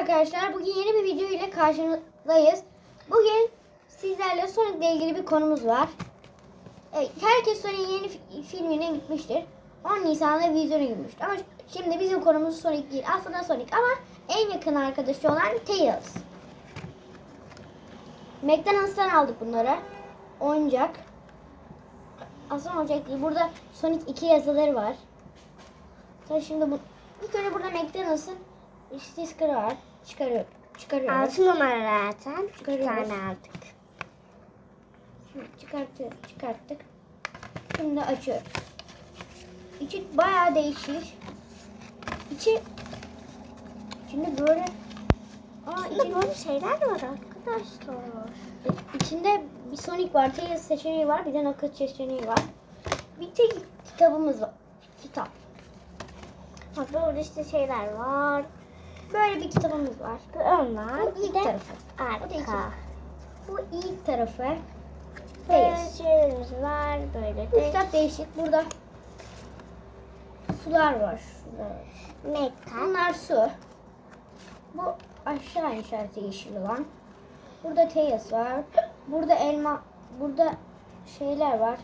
arkadaşlar. Bugün yeni bir video ile karşınızdayız. Bugün sizlerle Sonic ile ilgili bir konumuz var. Evet, herkes Sonic'in yeni fi- filmine gitmiştir. 10 Nisan'da vizyona girmiştir. Ama şimdi bizim konumuz Sonic değil. Aslında Sonic ama en yakın arkadaşı olan Tails. McDonald's'tan aldık bunları. Oyuncak. Aslında oyuncak değil. Burada Sonic 2 yazıları var. Sonra şimdi bu ilk önce burada McDonald's'ın sticker'ı var. Çıkarıyor. Çıkarıyoruz. Altı numara zaten. Bir Çıkarıyoruz. tane aldık. Şimdi çıkartıyor, çıkarttık. Şimdi açıyoruz. İçi bayağı değişik. İçi içinde böyle Aa, Burada içinde, böyle şeyler de var arkadaşlar. içinde bir Sonic var, Tails seçeneği var, bir de Knuckles seçeneği var. Bir tek kitabımız var. Kitap. Bak burada işte şeyler var. Böyle bir kitabımız var. Onlar Bu de tarafı. Bu da iki. arka. Bu ilk tarafı. Böyle şeylerimiz var. Böyle Bu de kitap değişik. Burada sular var. Şurada. metal. Bunlar su. Bu aşağı işareti yeşil olan. Burada Tails var. Burada elma, burada şeyler var.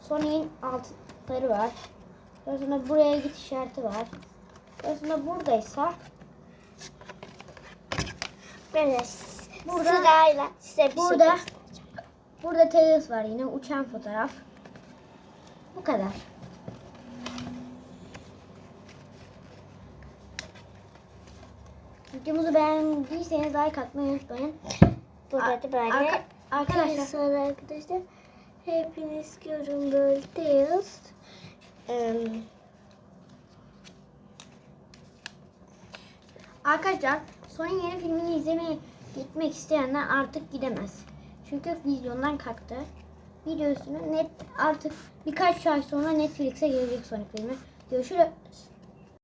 Sonic'in altları var. Sonra buraya git işareti var. Sonra buradaysa Böyle Burada- sırayla size bir şey burada göstereceğim. burada Tails var yine uçan fotoğraf. Bu kadar. Videomuzu beğendiyseniz like atmayı unutmayın. Burada da böyle Arka- arkadaşlar arkadaşlar hepiniz görün böyle Tails. Em, Arkadaşlar Sony'in yeni filmini izlemeye gitmek isteyenler artık gidemez. Çünkü vizyondan kalktı. Videosunu net artık birkaç ay sonra Netflix'e gelecek Sonic filmi. Görüşürüz.